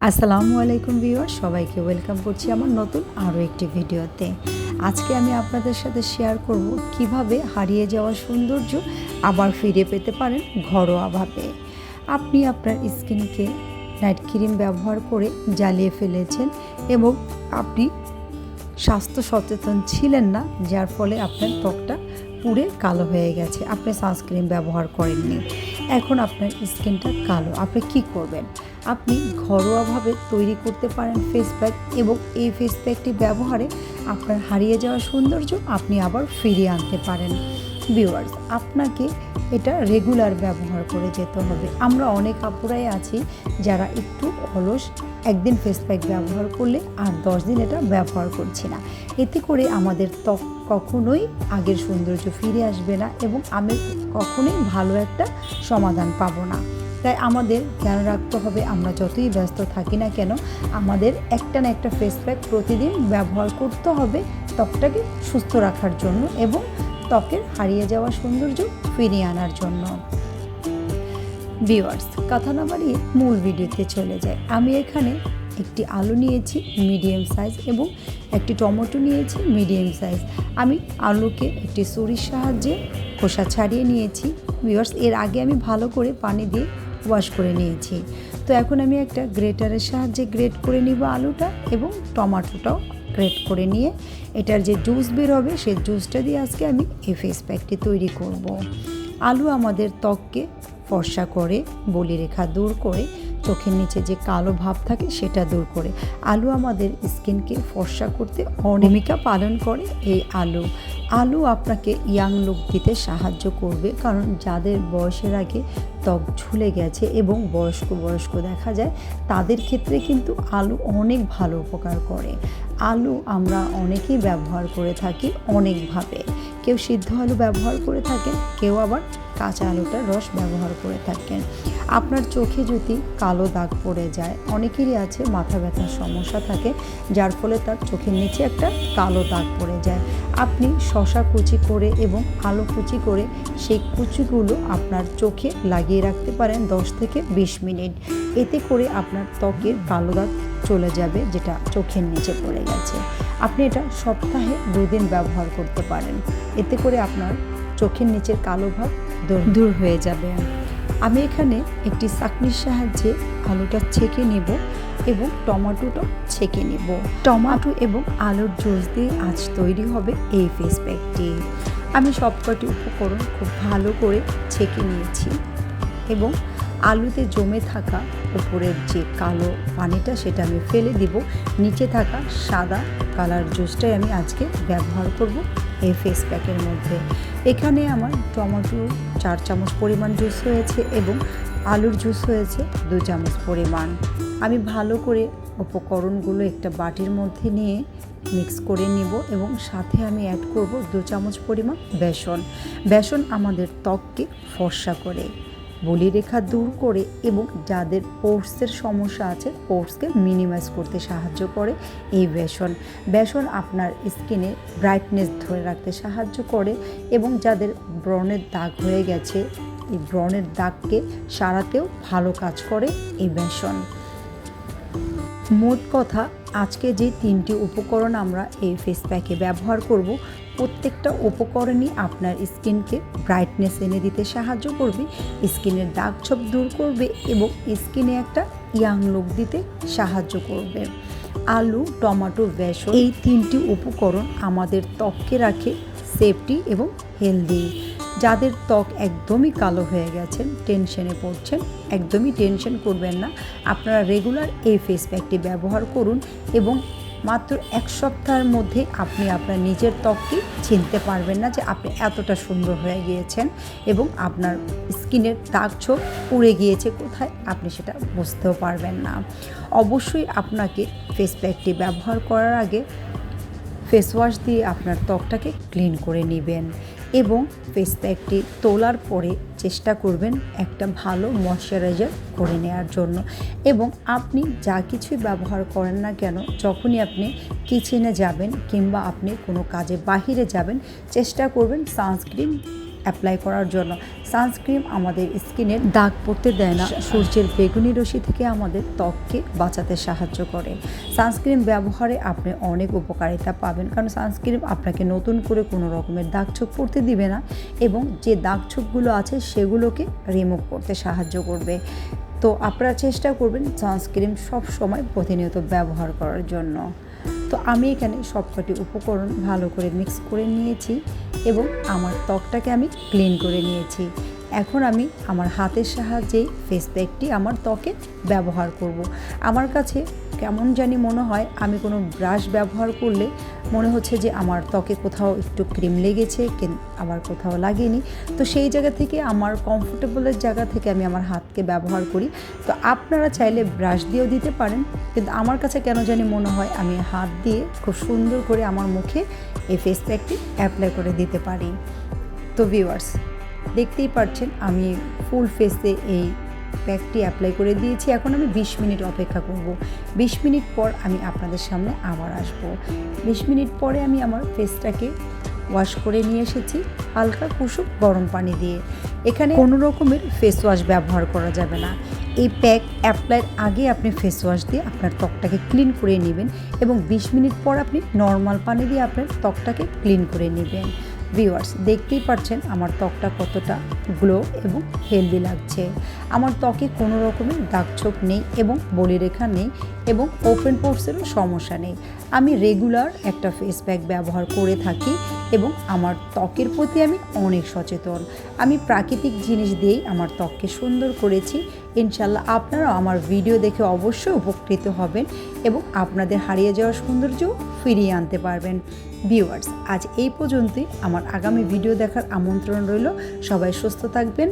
আসসালামু আলাইকুম ভিউয়ার সবাইকে ওয়েলকাম করছি আমার নতুন আরও একটি ভিডিওতে। আজকে আমি আপনাদের সাথে শেয়ার করব কীভাবে হারিয়ে যাওয়া সৌন্দর্য আবার ফিরে পেতে পারেন ঘরোয়াভাবে। আপনি আপনার স্কিনকে নাইট ক্রিম ব্যবহার করে জ্বালিয়ে ফেলেছেন এবং আপনি স্বাস্থ্য সচেতন ছিলেন না, যার ফলে আপনার ত্বকটা পুড়ে কালো হয়ে গেছে। আপনি সানস্ক্রিন ব্যবহার করেননি। এখন আপনার স্কিনটা কালো। আপনি কি করবেন? আপনি ঘরোয়াভাবে তৈরি করতে পারেন ফেস প্যাক এবং এই ফেস প্যাকটি ব্যবহারে আপনার হারিয়ে যাওয়া সৌন্দর্য আপনি আবার ফিরিয়ে আনতে পারেন। ভিউয়ার্স আপনাকে এটা রেগুলার ব্যবহার করে যেতে হবে। আমরা অনেক আপুরাই আছি যারা একটু অলস একদিন ফেস প্যাক ব্যবহার করলে আর দশ দিন এটা ব্যবহার করছি না। এতে করে আমাদের ত্বক কখনোই আগের সৌন্দর্য ফিরে আসবে না এবং আমি কখনোই ভালো একটা সমাধান পাবো না। তাই আমাদের খেয়াল রাখতে হবে আমরা যতই ব্যস্ত থাকি না কেন, আমাদের একটা না একটা ফেস প্যাক প্রতিদিন ব্যবহার করতে হবে ত্বকটাকে সুস্থ রাখার জন্য এবং ত্বকের হারিয়ে যাওয়া সৌন্দর্য ফিরিয়ে আনার জন্য। ভিওয়ার্স কথা না বাড়িয়ে মূল ভিডিওতে চলে যায় আমি এখানে একটি আলু নিয়েছি মিডিয়াম সাইজ এবং একটি টমেটো নিয়েছি মিডিয়াম সাইজ আমি আলুকে একটি ছুরির সাহায্যে খোসা ছাড়িয়ে নিয়েছি। ভিওয়ার্স এর আগে আমি ভালো করে পানি দিয়ে ওয়াশ করে নিয়েছি তো এখন আমি একটা গ্রেটারের সাহায্যে গ্রেট করে নিব আলুটা এবং টমাটোটাও গ্রেট করে নিয়ে এটার যে জুস বের হবে সেই জুসটা দিয়ে আজকে আমি এই ফেস প্যাকটি তৈরি করব। আলু আমাদের ত্বককে ফর্সা করে বলি রেখা দূর করে চোখের নিচে যে কালো ভাব থাকে সেটা দূর করে। আলু আমাদের স্কিনকে ফর্সা করতে ভূমিকা পালন করে এই আলু। আলু আপনাকে ইয়াং লুক দিতে সাহায্য করবে কারণ যাদের বয়সের আগে ত্বক ঝুলে গেছে এবং বয়স্ক বয়স্ক দেখা যায়, তাদের ক্ষেত্রে কিন্তু আলু অনেক ভালো উপকার করে। আলু আমরা অনেকেই ব্যবহার করে থাকি অনেকভাবে। কেউ সিদ্ধ আলু ব্যবহার করে থাকেন, কেউ আবার কাঁচা আলুটার রস ব্যবহার করে থাকেন। আপনার চোখে যদি কালো দাগ পড়ে যায়, অনেকেরই আছে মাথা ব্যথার সমস্যা থাকে, যার ফলে তার চোখের নিচে একটা কালো দাগ পড়ে যায়। আপনি শশা কুচি করে এবং আলু কুচি করে সেই কুচিগুলো আপনার চোখে লাগিয়ে রাখতে পারেন দশ থেকে বিশ মিনিট। এতে করে আপনার ত্বকের কালো দাগ চলে যাবে, যেটা চোখের নিচে পড়ে গেছে। আপনি এটা সপ্তাহে দুদিন ব্যবহার করতে পারেন। এতে করে আপনার চোখের নিচের কালো ভাব দূর- হয়ে যাবে। আমি এখানে একটি চাকনির সাহায্যে আলুটা ছেঁকে নেব এবং টমেটোটাও ছেঁকে নেব। টমাটো এবং আলুর জুস দিয়ে আজ তৈরি হবে এই ফেস প্যাকটি আমি সবকটি উপকরণ খুব ভালো করে ছেঁকে নিয়েছি এবং আলুতে জমে থাকা উপরের যে কালো পানিটা সেটা আমি ফেলে দিব। নিচে থাকা সাদা কালার জুসটাই আমি আজকে ব্যবহার করব এই ফেস প্যাকের মধ্যে। এখানে আমার টমেটো চার চামচ পরিমাণ জুস হয়েছে এবং আলুর জুস হয়েছে দু চামচ পরিমাণ। আমি ভালো করে উপকরণগুলো একটা বাটির মধ্যে নিয়ে মিক্স করে নিব এবং সাথে আমি অ্যাড করব দু চামচ পরিমাণ বেসন। বেসন আমাদের ত্বককে ফর্সা করে। বলিরেখা দূর করে এবং যাদের পোর্সের সমস্যা আছে পোর্সকে মিনিমাইজ করতে সাহায্য করে এই বেসন। বেসন আপনার স্কিনে ব্রাইটনেস ধরে রাখতে সাহায্য করে এবং যাদের ব্রণের দাগ হয়ে গেছে, এই ব্রণের দাগকে সারাতেও ভালো কাজ করে এই বেসন। মোট কথা, আজকে যে তিনটি উপকরণ আমরা এই ফেস প্যাকে ব্যবহার করব প্রত্যেকটা উপকরণই আপনার স্কিনকে ব্রাইটনেস এনে দিতে সাহায্য করবে, স্কিনের দাগ ছোপ দূর করবে এবং স্কিনে একটা ইয়াং লুক দিতে সাহায্য করবে। আলু, টমেটো, বেসন, এই তিনটি উপকরণ আমাদের ত্বককে রাখে সেফটি এবং হেলদি যাদের ত্বক একদমই কালো হয়ে গেছেন টেনশনে পড়ছেন, একদমই টেনশন করবেন না। আপনারা রেগুলার এই ফেস প্যাকটি ব্যবহার করুন এবং মাত্র এক সপ্তাহের মধ্যে আপনি আপনার নিজের ত্বককে চিনতে পারবেন না যে আপনি এতটা সুন্দর হয়ে গিয়েছেন এবং আপনার স্কিনের দাগ ছোপ উড়ে গিয়েছে, কোথায় আপনি সেটা বুঝতেও পারবেন না। অবশ্যই আপনাকে ফেস প্যাকটি ব্যবহার করার আগে ফেস ওয়াশ দিয়ে আপনার ত্বকটাকে ক্লিন করে নেবেন। এবং ফেস প্যাকটি তোলার পরে চেষ্টা করবেন একটা ভালো ময়শ্চারাইজার করে নেওয়ার জন্য। এবং আপনি যা কিছুই ব্যবহার করেন না কেন, যখনই আপনি কিচেনে যাবেন কিংবা আপনি কোনো কাজে বাহিরে যাবেন, চেষ্টা করবেন সানস্ক্রিন অ্যাপ্লাই করার জন্য। সানস্ক্রিন আমাদের স্কিনে দাগ পড়তে দেয় না, সূর্যের বেগুনি রশ্মি থেকে আমাদের ত্বককে বাঁচাতে সাহায্য করে। সানস্ক্রিন ব্যবহারে আপনি অনেক উপকারিতা পাবেন, কারণ সানস্ক্রিন আপনাকে নতুন করে কোনো রকমের দাগ ছোপ পড়তে দিবে না এবং যে দাগ ছোপগুলো আছে সেগুলোকে রিমুভ করতে সাহায্য করবে। তো আপনারা চেষ্টা করবেন সানস্ক্রিন সব সময় প্রতিনিয়ত ব্যবহার করার জন্য। তো আমি এখানে সবকটি উপকরণ ভালো করে মিক্স করে নিয়েছি। এবং আমার ত্বকটাকে আমি ক্লিন করে নিয়েছি। এখন আমি আমার হাতের সাহায্যেই ফেস প্যাকটি আমার ত্বকে ব্যবহার করব। আমার কাছে কেমন জানি মনে হয় আমি কোনো ব্রাশ ব্যবহার করলে মনে হচ্ছে যে আমার ত্বকে কোথাও একটু ক্রিম লেগেছে আবার কোথাও লাগেনি। তো সেই জায়গা থেকে আমার কমফোর্টেবলের জায়গা থেকে আমি আমার হাতকে ব্যবহার করি। তো আপনারা চাইলে ব্রাশ দিয়েও দিতে পারেন, কিন্তু আমার কাছে কেন জানি মনে হয় আমি হাত দিয়ে খুব সুন্দর করে আমার মুখে এই ফেস প্যাকটি অ্যাপ্লাই করে দিতে পারি। তো ভিউয়ার্স দেখতেই পাচ্ছেন আমি ফুল ফেসে এই প্যাকটি অ্যাপ্লাই করে দিয়েছি। এখন আমি বিশ মিনিট অপেক্ষা করব। বিশ মিনিট পর আমি আপনাদের সামনে আবার আসব। বিশ মিনিট পরে আমি আমার ফেসটাকে ওয়াশ করে নিয়ে এসেছি হালকা কুসুম গরম পানি দিয়ে। এখানে কোনো রকমের ফেস ওয়াশ ব্যবহার করা যাবে না। এই প্যাক অ্যাপ্লাইয়ের আগে আপনি ফেস ওয়াশ দিয়ে আপনার ত্বকটাকে ক্লিন করে নেবেন এবং বিশ মিনিট পর আপনি নর্মাল পানি দিয়ে আপনার ত্বকটাকে ক্লিন করে নেবেন। ভিউয়ার্স দেখতেই পাচ্ছেন আমার ত্বকটা কতটা গ্লো এবং হেলদি লাগছে। আমার ত্বকে কোনো রকমের দাগছোপ নেই এবং বলিরেখা নেই এবং ওপেন পোর্সেরও সমস্যা নেই। আমি রেগুলার একটা ফেস প্যাক ব্যবহার করে থাকি। এবং আমার ত্বকের প্রতি আমি অনেক সচেতন। আমি প্রাকৃতিক জিনিস দিয়েই আমার ত্বককে সুন্দর করেছি। ইনশাল্লাহ আপনারাও আমার ভিডিও দেখে অবশ্যই উপকৃত হবেন এবং আপনাদের হারিয়ে যাওয়া সৌন্দর্য ফিরিয়ে আনতে পারবেন। ভিউয়ার্স, আজ এই পর্যন্তই। আমার আগামী ভিডিও দেখার আমন্ত্রণ রইল। সবাই সুস্থ থাকবেন